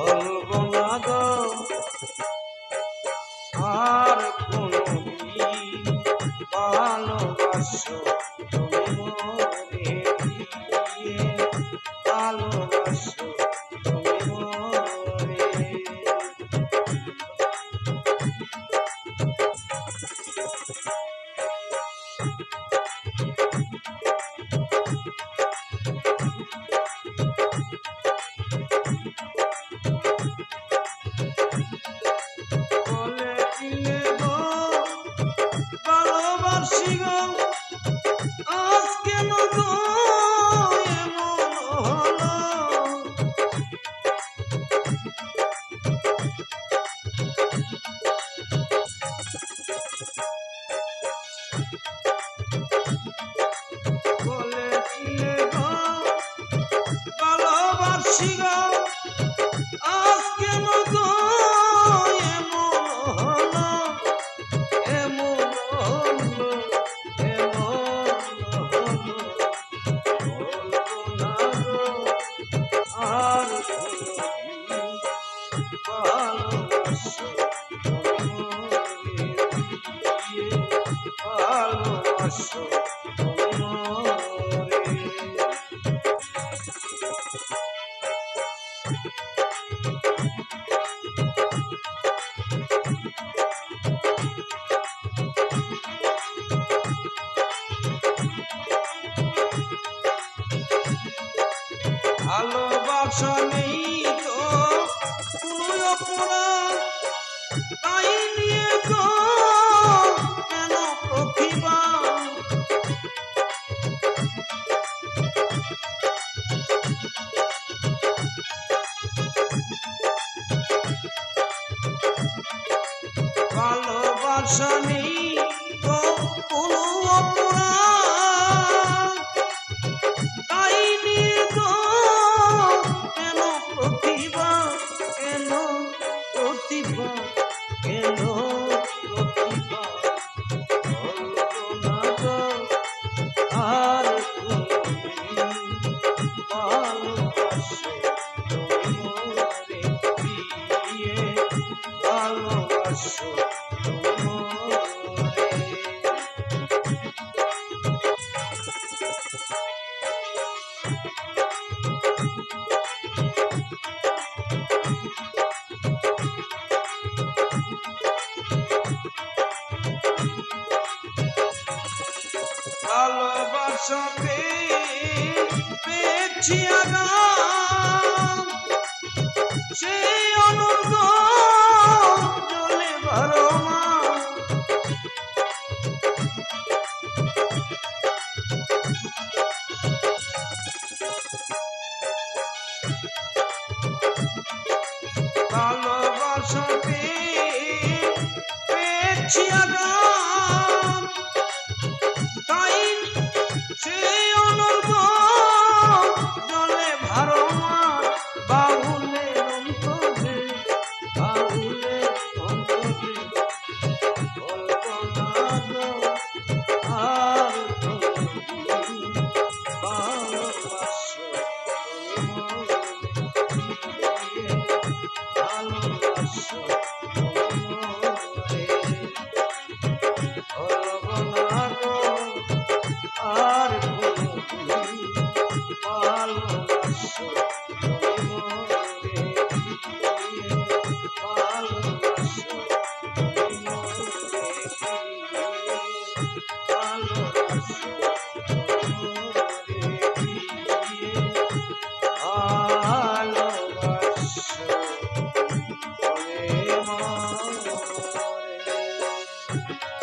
ভুলব না গো আর কোনো ভালোবাসো ভালোবাসো Thank you. ভালোবাসনি ভালোবাসতে পেয়েছি আগাম। সেই অনুর্গ জলে ভরমা ভালোবাসতে সেই অনুর